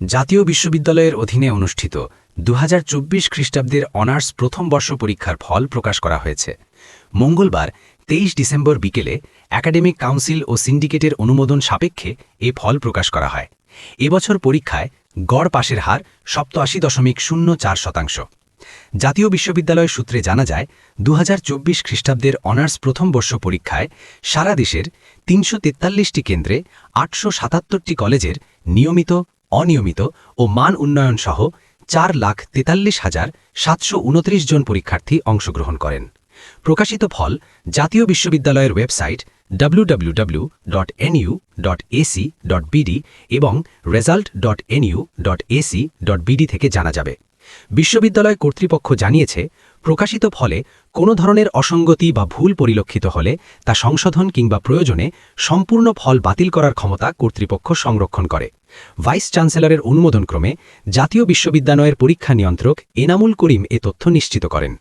জাতীয় বিশ্ববিদ্যালয়ের অধীনে অনুষ্ঠিত দু হাজার চব্বিশ খ্রিস্টাব্দের অনার্স প্রথম বর্ষ পরীক্ষার ফল প্রকাশ করা হয়েছে। মঙ্গলবার, তেইশ ডিসেম্বর বিকেলে একাডেমিক কাউন্সিল ও সিন্ডিকেটের অনুমোদন সাপেক্ষে এ ফল প্রকাশ করা হয়। এবছর পরীক্ষায় গড় পাশের হার সপ্তআশি দশমিক শূন্য চার শতাংশ। জাতীয় বিশ্ববিদ্যালয় সূত্রে জানা যায় দু হাজার চব্বিশ খ্রিস্টাব্দের অনার্স প্রথম বর্ষ পরীক্ষায় সারা দেশের তিনশো কেন্দ্রে আটশো সাতাত্তরটি কলেজের নিয়মিত অনিয়মিত ও মান উন্নয়ন সহ চার লাখ তেতাল্লিশ হাজার সাতশো উনত্রিশ জন পরীক্ষার্থী অংশগ্রহণ করেন। প্রকাশিত ফল জাতীয় বিশ্ববিদ্যালয়ের ওয়েবসাইট www.nu.ac.bd এবং result.nu.ac.bd থেকে জানা যাবে। বিশ্ববিদ্যালয় কর্তৃপক্ষ জানিয়েছে প্রকাশিত ফলে কোনো ধরনের অসঙ্গতি বা ভুল পরিলক্ষিত হলে তা সংশোধন কিংবা প্রয়োজনে সম্পূর্ণ ফল বাতিল করার ক্ষমতা কর্তৃপক্ষ সংরক্ষণ করে। ভাইস চ্যান্সেলরের অনুমোদনক্রমে জাতীয় বিশ্ববিদ্যালয়ের পরীক্ষা নিয়ন্ত্রক এনামুল করিম এ তথ্য নিশ্চিত করেন।